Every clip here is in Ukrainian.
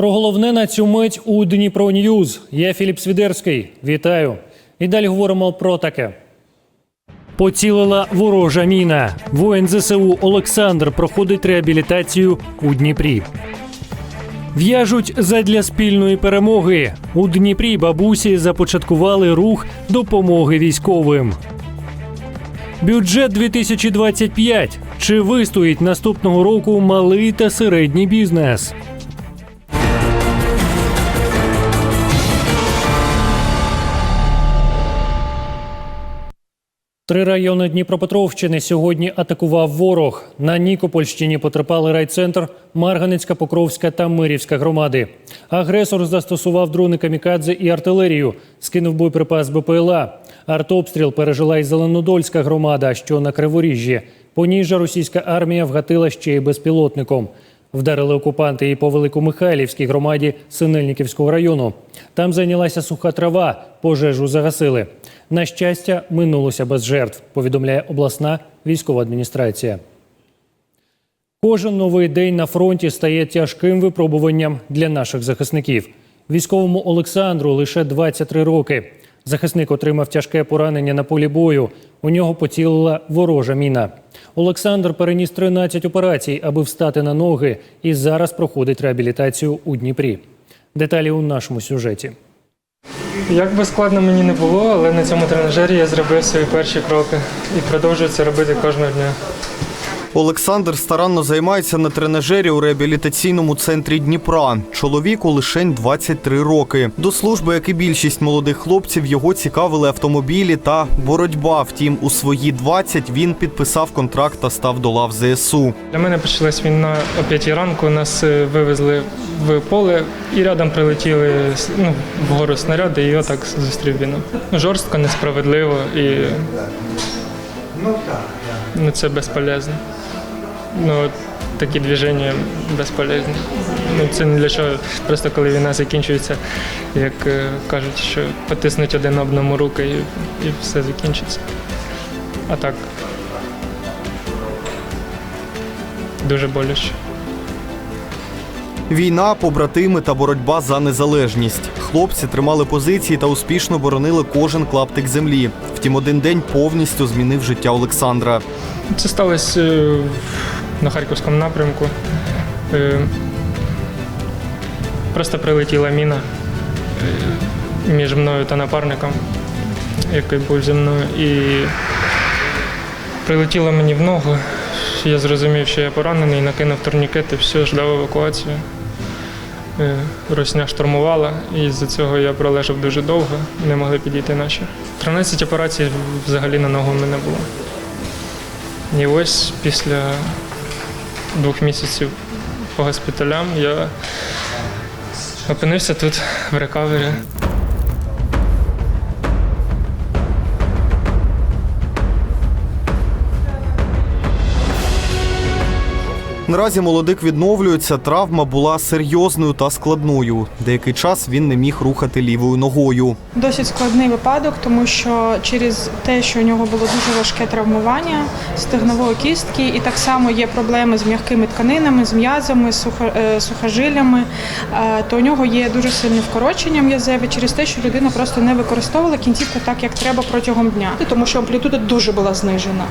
Про головне на цю мить у Дніпро Ньюз. Я Філіп Свідерський. Вітаю. І далі говоримо про таке. Поцілила ворожа міна. Воїн ЗСУ Олександр проходить реабілітацію у Дніпрі. В'яжуть задля спільної перемоги. У Дніпрі бабусі започаткували рух допомоги військовим. Бюджет 2025. Чи вистоїть наступного року малий та середній бізнес? Три райони Дніпропетровщини сьогодні атакував ворог. На Нікопольщині потерпали райцентр, Марганецька, Покровська та Мирівська громади. Агресор застосував дрони камікадзе і артилерію, скинув боєприпас БПЛА. Артобстріл пережила й Зеленодольська громада, що на Криворіжжі. По ній же російська армія вгатила ще й безпілотником. Вдарили окупанти і по Великомихайлівській громаді Синельниківського району. Там зайнялася суха трава, пожежу загасили. На щастя, минулося без жертв, повідомляє обласна військова адміністрація. Кожен новий день на фронті стає тяжким випробуванням для наших захисників. Військовому Олександру лише 23 роки. Захисник отримав тяжке поранення на полі бою. У нього поцілила ворожа міна. Олександр переніс 13 операцій, аби встати на ноги, і зараз проходить реабілітацію у Дніпрі. Деталі у нашому сюжеті. Як би складно мені не було, але на цьому тренажері я зробив свої перші кроки і продовжую це робити кожного дня. Олександр старанно займається на тренажері у реабілітаційному центрі Дніпра. Чоловіку лишень 23 роки. До служби, як і більшість молодих хлопців, його цікавили автомобілі та боротьба. Втім, у свої 20 він підписав контракт та став до лав ЗСУ. Для мене почалась війна о 5 ранку. Нас е, вивезли в поле і рядом прилетіли ну, вгору снаряди, і так зустрів. Ну, Жорстко, несправедливо і ну, це безполезно. Ну, такі движення безполезні. Ну, це не для чого. Просто коли війна закінчується, як е, кажуть, що потиснуть один одному руки і, і все закінчиться. А так. Дуже боляче. Війна, побратими та боротьба за незалежність. Хлопці тримали позиції та успішно боронили кожен клаптик землі. Втім, один день повністю змінив життя Олександра. Це сталося е, на Харківському напрямку. Е, Просто прилетіла міна е, між мною та напарником, який був зі мною, і прилетіла мені в ногу. Я зрозумів, що я поранений, накинув турнікети, все, ждав евакуацію. Е, Росня штурмувала, і з-за цього я пролежав дуже довго, не могли підійти наші. 13 операцій взагалі на ногу в мене було. І ось після двох місяців по госпіталям я опинився тут в рекавері. Наразі молодик відновлюється. Травма була серйозною та складною. Деякий час він не міг рухати лівою ногою. Досить складний випадок, тому що через те, що у нього було дуже важке травмування стегнової кістки, і так само є проблеми з м'якими тканинами, з м'язами, сухо- е, сухожиллями, е, то у нього є дуже сильне вкорочення м'язеве через те, що людина просто не використовувала кінцівку так, як треба протягом дня, тому що амплітуда дуже була знижена.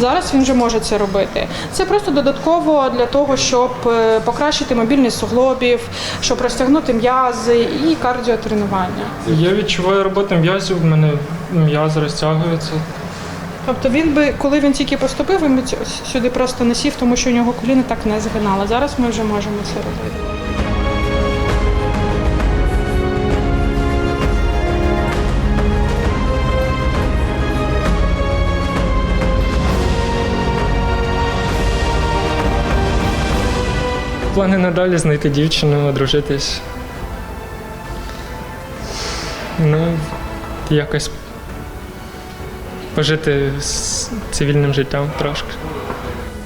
Зараз він вже може це робити. Це просто додатково для того, щоб е, покращити мобільність суглобів, щоб розтягнути м'язи і кардіотренування. Я відчуваю роботу м'язів, в мене м'язи розтягується. Тобто він би, коли він тільки поступив, він би сюди просто не сів, тому що у нього коліна так не згинало. Зараз ми вже можемо це робити. Плани надалі знайти дівчину, одружитись. Ну, якось пожити з цивільним життям трошки.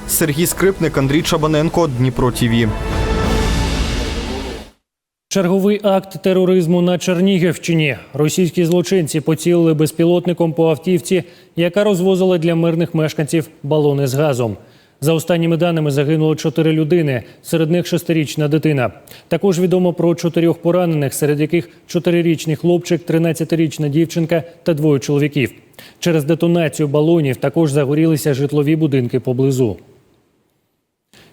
Сергій Скрипник, Андрій Чабаненко, Дніпро ТІВІ. Черговий акт тероризму на Чернігівщині. Російські злочинці поцілили безпілотником по автівці, яка розвозила для мирних мешканців балони з газом. За останніми даними загинуло чотири людини, серед них шестирічна дитина. Також відомо про чотирьох поранених, серед яких чотирирічний хлопчик, 13-річна дівчинка та двоє чоловіків. Через детонацію балонів також загорілися житлові будинки поблизу.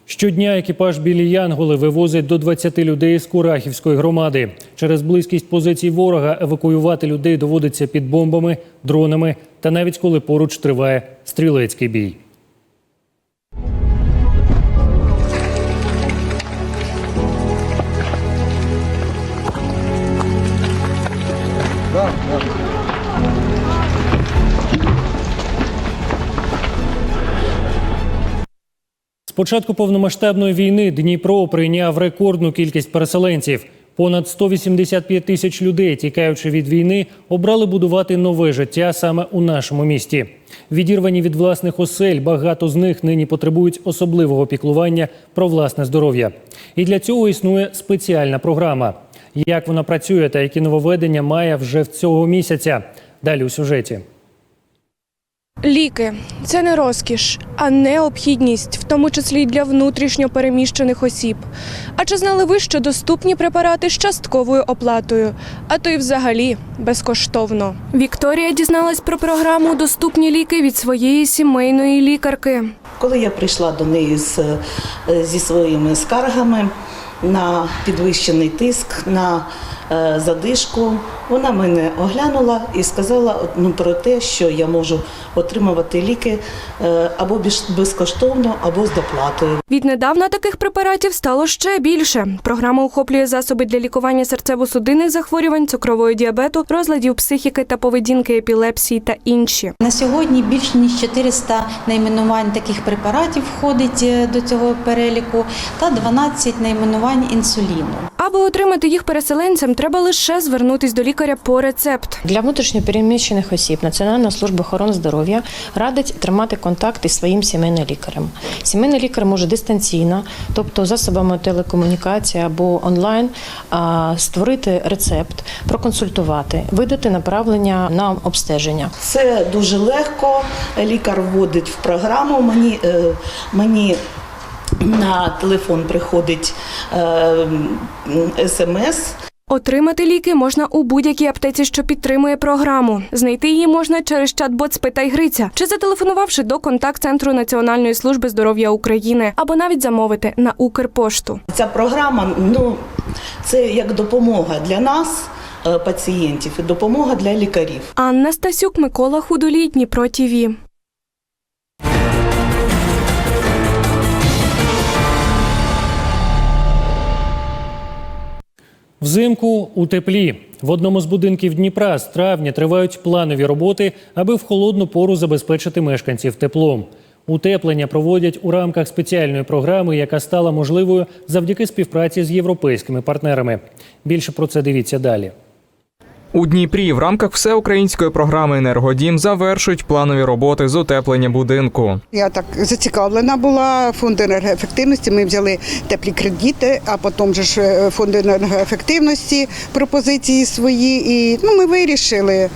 Щодня екіпаж білі Янголи вивозить до 20 людей з Курахівської громади. Через близькість позицій ворога евакуювати людей доводиться під бомбами, дронами та навіть коли поруч триває стрілецький бій. З початку повномасштабної війни Дніпро прийняв рекордну кількість переселенців. Понад 185 тисяч людей, тікаючи від війни, обрали будувати нове життя саме у нашому місті. Відірвані від власних осель, багато з них нині потребують особливого піклування про власне здоров'я. І для цього існує спеціальна програма. Як вона працює та які нововведення має вже в цього місяця? Далі у сюжеті. Ліки це не розкіш, а необхідність, в тому числі й для внутрішньо переміщених осіб. А чи знали ви, що доступні препарати з частковою оплатою, а то й взагалі безкоштовно? Вікторія дізналась про програму Доступні ліки від своєї сімейної лікарки. Коли я прийшла до неї з, е, зі своїми скаргами на підвищений тиск, на е, задишку, вона мене оглянула і сказала ну, про те, що я можу отримувати ліки е, або більш- безкоштовно, або з доплатою. Віднедавна таких препаратів стало ще більше. Програма охоплює засоби для лікування серцево-судинних захворювань, цукрового діабету, розладів психіки та поведінки, епілепсії та інші. На сьогодні більш ніж 400 найменувань таких препаратів входить е, до цього переліку та 12 найменувань інсуліну. Аби отримати їх переселенцям, треба лише звернутись до лікаря по рецепт. Для внутрішньопереміщених осіб Національна служба охорони здоров'я радить тримати контакт із своїм сімейним лікарем. Сімейний лікар може дистанційно, тобто засобами телекомунікації або онлайн, створити рецепт, проконсультувати, видати направлення на обстеження. Це дуже легко. Лікар вводить в програму. Мені, е, мені на телефон приходить е, смс. Отримати ліки можна у будь-якій аптеці, що підтримує програму. Знайти її можна через чат-бот «Спитай Гриця» чи зателефонувавши до контакт-центру Національної служби здоров'я України, або навіть замовити на Укрпошту. Ця програма ну, це як допомога для нас, е, пацієнтів, і допомога для лікарів. Анна Стасюк, Микола Худолій, Дніпро ТІВІ. Взимку у теплі в одному з будинків Дніпра з травня тривають планові роботи, аби в холодну пору забезпечити мешканців теплом. Утеплення проводять у рамках спеціальної програми, яка стала можливою завдяки співпраці з європейськими партнерами. Більше про це дивіться далі. У Дніпрі в рамках всеукраїнської програми Енергодім завершують планові роботи з утеплення будинку. Я так зацікавлена була фонд енергоефективності. Ми взяли теплі кредити, а потім же ж е, фонд енергоефективності пропозиції свої. І ну, ми вирішили.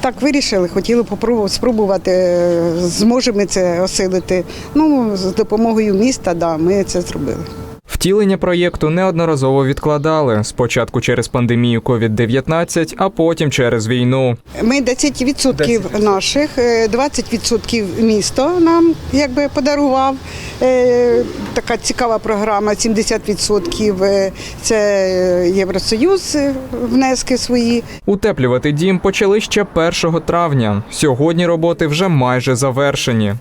Так вирішили, хотіли спробувати, е, зможемо це осилити. Ну, з допомогою міста, да, ми це зробили. Втілення проєкту неодноразово відкладали спочатку через пандемію COVID-19, а потім через війну. Ми 10% наших, е, 20% місто нам якби подарував. Е, Така цікава програма. 70% е, це е, Євросоюз е, внески свої. Утеплювати дім почали ще 1 травня. Сьогодні роботи вже майже завершені.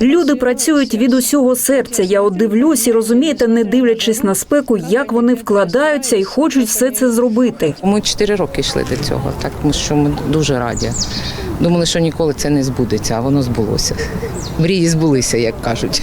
Люди працюють від усього серця. Я от дивлюсь і розумієте, не дивлячись на спеку, як вони вкладаються і хочуть все це зробити. Ми чотири роки йшли до цього, так що ми дуже раді. Думали, що ніколи це не збудеться, а воно збулося. Мрії збулися, як кажуть.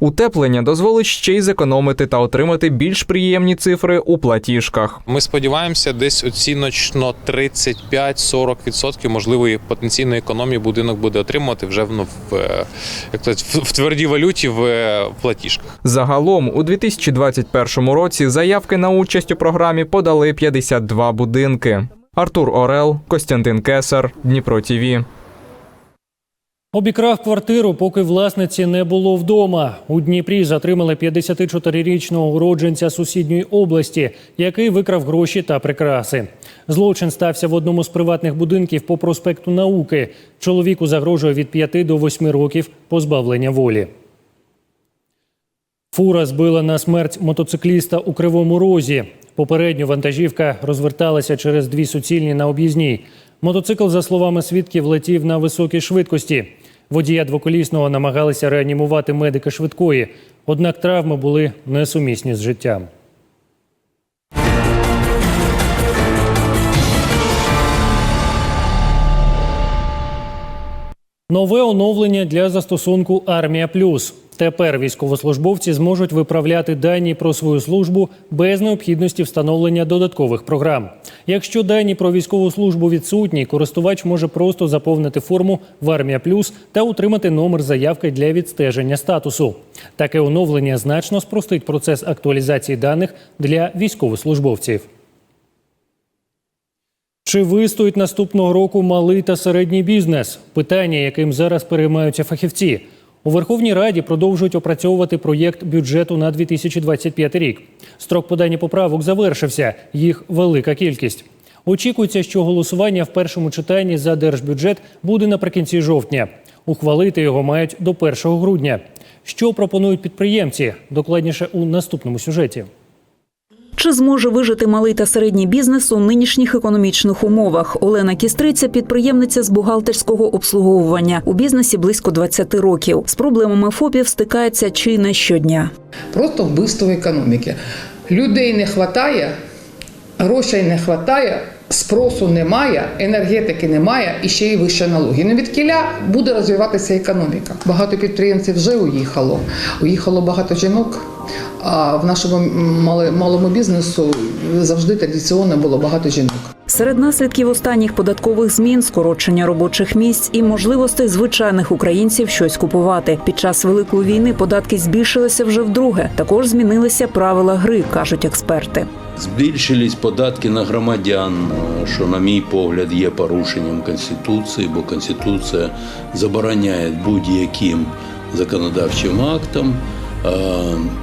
Утеплення дозволить ще й зекономити та отримати більш приємні цифри у платіжках. Ми сподіваємося, десь оціночно 35-40% можливої потенційної економії будинок буде отримувати вже в, е, як то, в, в твердій валюті в е, платіжках. Загалом у 2021 році заявки на участь у програмі подали 52 будинки. Артур Орел, Костянтин Кесар, Дніпро ТІВІ. Обікрав квартиру, поки власниці не було вдома. У Дніпрі затримали 54-річного уродженця сусідньої області, який викрав гроші та прикраси. Злочин стався в одному з приватних будинків по проспекту Науки. Чоловіку загрожує від 5 до 8 років позбавлення волі. Фура збила на смерть мотоцикліста у Кривому Розі. Попередньо вантажівка розверталася через дві суцільні на об'їзній. Мотоцикл, за словами свідків, летів на високій швидкості. Водія двоколісного намагалися реанімувати медики швидкої, однак травми були несумісні з життям. Нове оновлення для застосунку Армія Плюс. Тепер військовослужбовці зможуть виправляти дані про свою службу без необхідності встановлення додаткових програм. Якщо дані про військову службу відсутні, користувач може просто заповнити форму в Армія Плюс та утримати номер заявки для відстеження статусу. Таке оновлення значно спростить процес актуалізації даних для військовослужбовців. Чи вистоїть наступного року малий та середній бізнес? Питання, яким зараз переймаються фахівці. У Верховній Раді продовжують опрацьовувати проєкт бюджету на 2025 рік. Строк подання поправок завершився. Їх велика кількість. Очікується, що голосування в першому читанні за держбюджет буде наприкінці жовтня. Ухвалити його мають до 1 грудня. Що пропонують підприємці? Докладніше у наступному сюжеті. Чи зможе вижити малий та середній бізнес у нинішніх економічних умовах? Олена Кістриця, підприємниця з бухгалтерського обслуговування у бізнесі близько 20 років. З проблемами ФОПів стикається чи не щодня. Просто вбивство економіки. Людей не вистачає, грошей не вистачає, спросу немає, енергетики немає і ще й вища налоги. Ну від кіля буде розвиватися економіка. Багато підприємців вже уїхало. Уїхало багато жінок. А в нашому малому бізнесу завжди традиційно було багато жінок. Серед наслідків останніх податкових змін скорочення робочих місць і можливостей звичайних українців щось купувати. Під час великої війни податки збільшилися вже вдруге. Також змінилися правила гри, кажуть експерти. Збільшились податки на громадян, що, на мій погляд, є порушенням Конституції, бо Конституція забороняє будь-яким законодавчим актом е,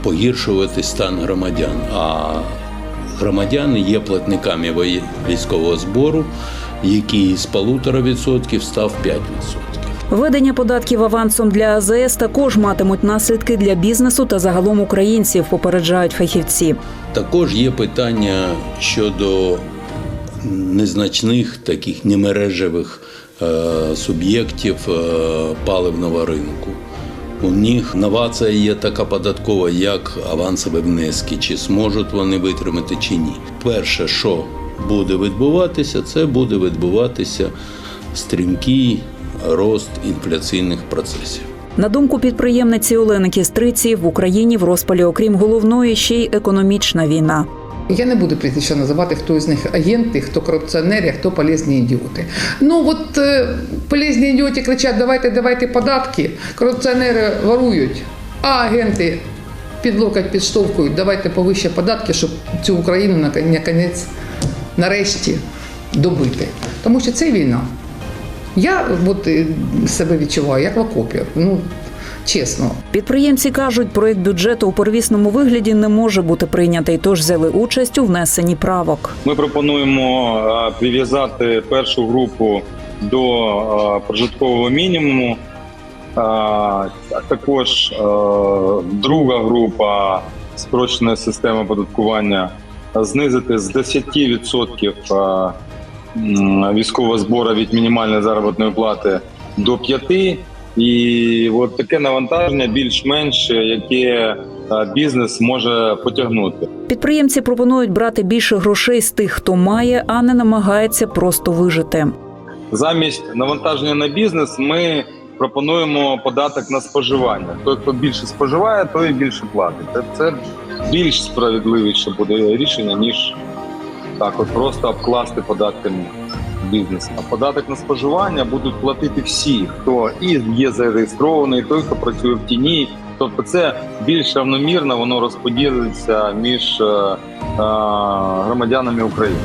погіршувати стан громадян. А громадяни є платниками військового збору, який з 1,5% став 5%. Введення податків авансом для АЗС також матимуть наслідки для бізнесу та загалом українців, попереджають фахівці. Також є питання щодо незначних таких немережевих е, суб'єктів е, паливного ринку. У них новація є така податкова, як авансові внески. Чи зможуть вони витримати чи ні. Перше, що буде відбуватися, це буде відбуватися стрімкий рост інфляційних процесів. На думку підприємниці Олени Кістриці, в Україні в розпалі, окрім головної, ще й економічна війна. Я не буду прізвища називати, хто із них агенти, хто корупціонери, хто полезні ідіоти. Ну от е, полезні ідіоти кричать: давайте, давайте податки, корупціонери ворують, а агенти під локоть підштовхують, давайте повище податки, щоб цю Україну на- наконець нарешті добити. Тому що це війна. Я от, е, себе відчуваю, як в окопі. Ну, чесно. Підприємці кажуть, проект бюджету у первісному вигляді не може бути прийнятий, тож взяли участь у внесенні правок. Ми пропонуємо е, прив'язати першу групу до е, прожиткового мінімуму. Е, А також друга група спрощеної системи оподаткування знизити з 10% е, військового збору від мінімальної заробітної плати до 5%. І от таке навантаження більш-менш, яке е, бізнес може потягнути. Підприємці пропонують брати більше грошей з тих, хто має, а не намагається просто вижити. Замість навантаження на бізнес ми пропонуємо податок на споживання. Той, хто більше споживає, той більше платить. Це, це більш справедливіше буде рішення, ніж так, от просто обкласти податками бізнес. А податок на споживання будуть платити всі, хто і є зареєстрований, той, хто працює в тіні. Тобто це більш равномірно, воно розподілиться між е, е, громадянами України.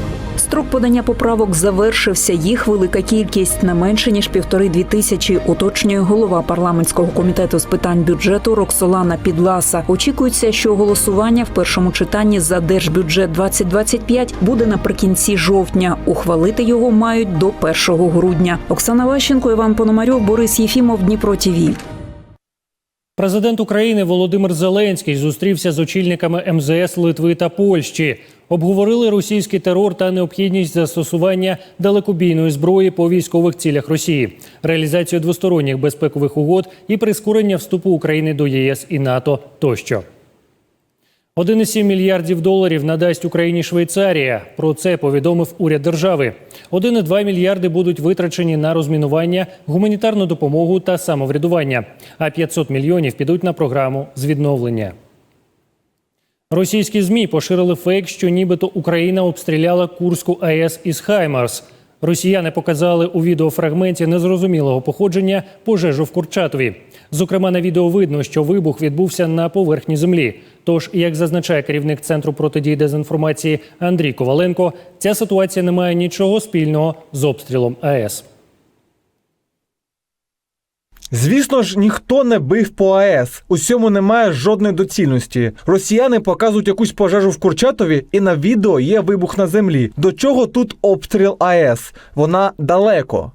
Строк подання поправок завершився. Їх велика кількість не менше ніж півтори-дві тисячі. Уточнює голова парламентського комітету з питань бюджету Роксолана Підласа. Очікується, що голосування в першому читанні за держбюджет 2025 буде наприкінці жовтня. Ухвалити його мають до 1 грудня. Оксана Ващенко, Іван Пономарьов, Борис Єфімов, Дніпро ТІВІ. Президент України Володимир Зеленський зустрівся з очільниками МЗС Литви та Польщі. Обговорили російський терор та необхідність застосування далекобійної зброї по військових цілях Росії, реалізацію двосторонніх безпекових угод і прискорення вступу України до ЄС і НАТО тощо. 1,7 мільярдів доларів надасть Україні Швейцарія. Про це повідомив уряд держави. 1,2 мільярди будуть витрачені на розмінування, гуманітарну допомогу та самоврядування. А 500 мільйонів підуть на програму з відновлення. Російські змі поширили фейк, що нібито Україна обстріляла Курську АЕС із Хаймарс. Росіяни показали у відеофрагменті незрозумілого походження пожежу в Курчатові. Зокрема, на відео видно, що вибух відбувся на поверхні землі. Тож, як зазначає керівник центру протидії дезінформації Андрій Коваленко, ця ситуація не має нічого спільного з обстрілом АЕС. Звісно ж, ніхто не бив по АЕС. У цьому немає жодної доцільності. Росіяни показують якусь пожежу в Курчатові, і на відео є вибух на землі. До чого тут обстріл АЕС? Вона далеко.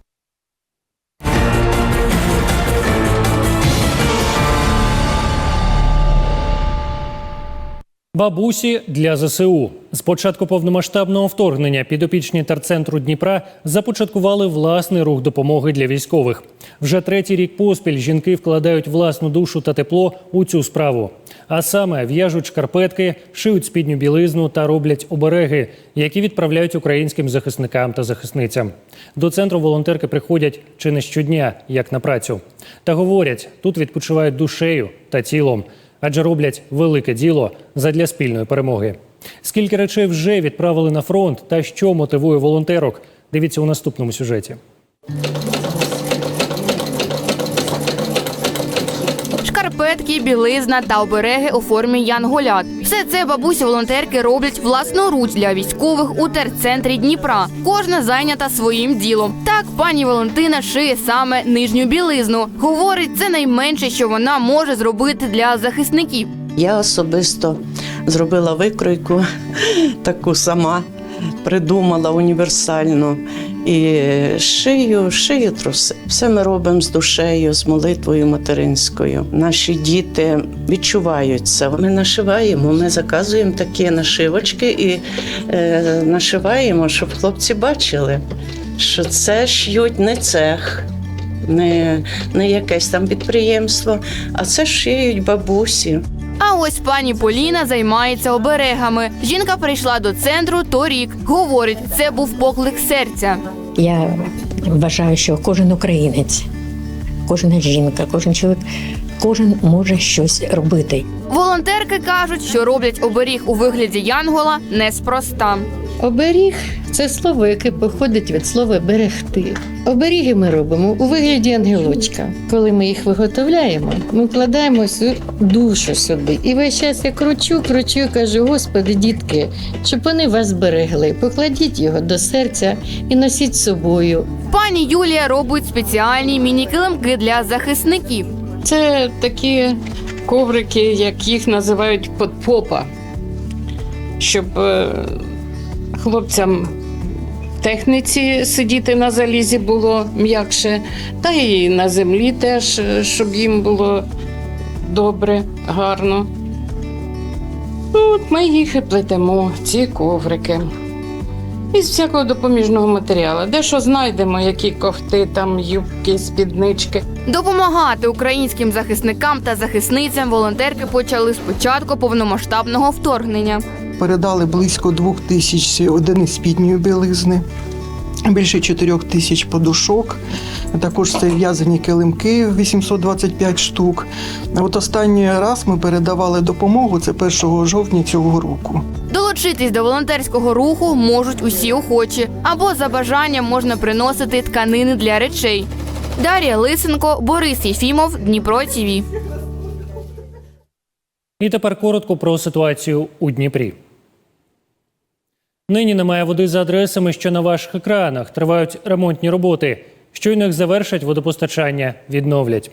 Бабусі для ЗСУ з початку повномасштабного вторгнення підопічні терцентру Дніпра започаткували власний рух допомоги для військових. Вже третій рік поспіль жінки вкладають власну душу та тепло у цю справу. А саме в'яжуть шкарпетки, шиють спідню білизну та роблять обереги, які відправляють українським захисникам та захисницям. До центру волонтерки приходять чи не щодня, як на працю. Та говорять, тут відпочивають душею та тілом адже роблять велике діло задля спільної перемоги. Скільки речей вже відправили на фронт та що мотивує волонтерок? Дивіться у наступному сюжеті. Шкарпетки, білизна та обереги у формі янголят. Все це бабусі волонтерки роблять власноруч для військових у терцентрі Дніпра. Кожна зайнята своїм ділом. Так пані Валентина шиє саме нижню білизну. Говорить, це найменше, що вона може зробити для захисників. Я особисто зробила викройку таку сама, придумала універсальну. І шию, шию труси. Все ми робимо з душею, з молитвою материнською. Наші діти відчувають це. Ми нашиваємо, ми заказуємо такі нашивочки і е, нашиваємо, щоб хлопці бачили, що це шьють не цех, не, не якесь там підприємство, а це шиють бабусі. А ось пані Поліна займається оберегами. Жінка прийшла до центру торік. Говорить, це був поклик серця. Я вважаю, що кожен українець, кожна жінка, кожен чоловік, кожен може щось робити. Волонтерки кажуть, що роблять оберіг у вигляді янгола неспроста. Оберіг це слово, яке походить від слова берегти. Оберіги ми робимо у вигляді ангелочка. Коли ми їх виготовляємо, ми вкладаємо всю душу сюди. І весь час я кручу, кручу і кажу: Господи, дітки, щоб вони вас берегли. Покладіть його до серця і носіть з собою. Пані Юлія робить спеціальні міні-килимки для захисників. Це такі коврики, як їх називають подпопа, щоб е, хлопцям в техніці сидіти на залізі було м'якше, та і на землі теж, е, щоб їм було добре, гарно. Ну, От ми їх і плетемо, ці коврики. Із всякого допоміжного матеріалу. Де що знайдемо, які кофти, там юбки, спіднички. Допомагати українським захисникам та захисницям волонтерки почали з початку повномасштабного вторгнення. Передали близько двох тисяч одиниць спідньої білизни, більше чотирьох тисяч подушок. Також це в'язані килимки 825 штук. От останній раз ми передавали допомогу це 1 жовтня цього року. Долучитись до волонтерського руху можуть усі охочі, або за бажанням можна приносити тканини для речей. Дар'я Лисенко, Борис Єфімов, Дніпро ТІВІ. І тепер коротко про ситуацію у Дніпрі. Нині немає води за адресами, що на ваших екранах. Тривають ремонтні роботи. Щойно їх завершать, водопостачання відновлять.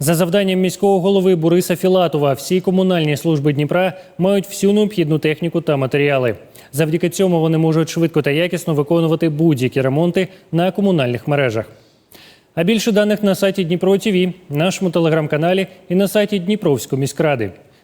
За завданням міського голови Бориса Філатова, всі комунальні служби Дніпра мають всю необхідну техніку та матеріали. Завдяки цьому вони можуть швидко та якісно виконувати будь-які ремонти на комунальних мережах. А більше даних на сайті Дніпро ТВ, нашому телеграм-каналі і на сайті Дніпровської міськради.